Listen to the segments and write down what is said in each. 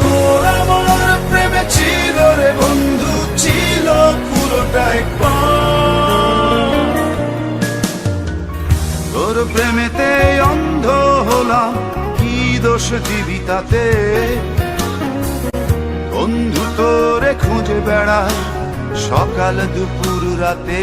তোর আমার প্রেমে ছিল রে বন্ধু, ছিল পুরোটাই তোর প্রেমেতে অন্ধ হলাম, কি দোষ দিবি তাতে? বন্ধু তোরে খুঁজে বেড়ায় সকাল দুপুর রাতে।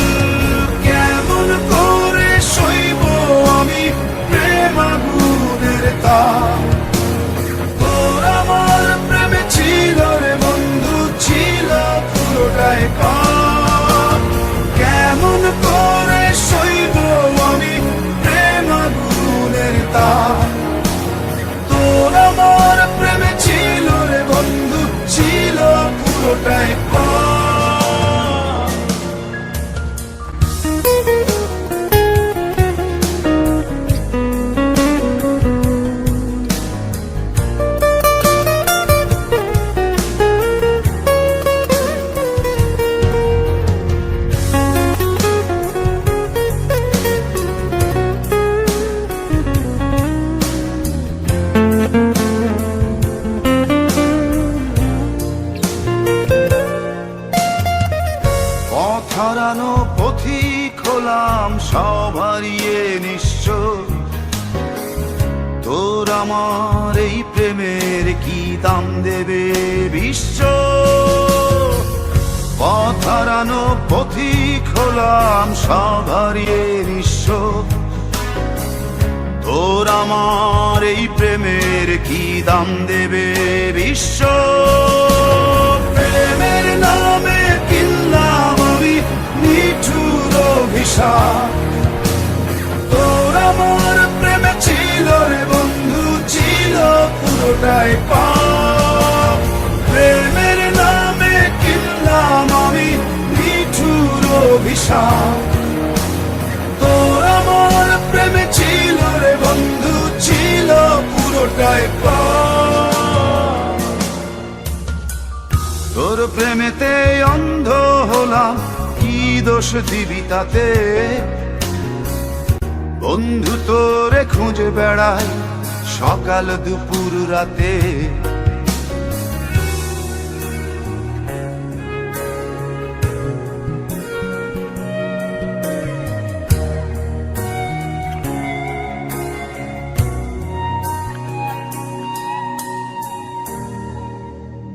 guitarra হারানো পথিক হলাম সব হারিয়ে নিঃস্ব তোর আমার এই প্রেমের কি দাম দেবে বিশ্ব? পথ হারানো পথিক হলাম সব নিঃস্ব তোর আমার এই প্রেমের কি দাম দেবে বিশ্ব? তোর আমার প্রেমে ছিল রে বন্ধু, ছিল পুরোটাই পাপ। প্রেমের নামে কিনলাম আমি নিঠুর অভিশাপ। তোর আমার প্রেমে ছিল রে বন্ধু, ছিল পুরোটাই পাপ। তোর প্রেমেতে অন্ধ হলাম। দোষ দিবি তাতে। বন্ধু তোরে খুঁজে বেড়ায় সকাল দুপুর রাতে।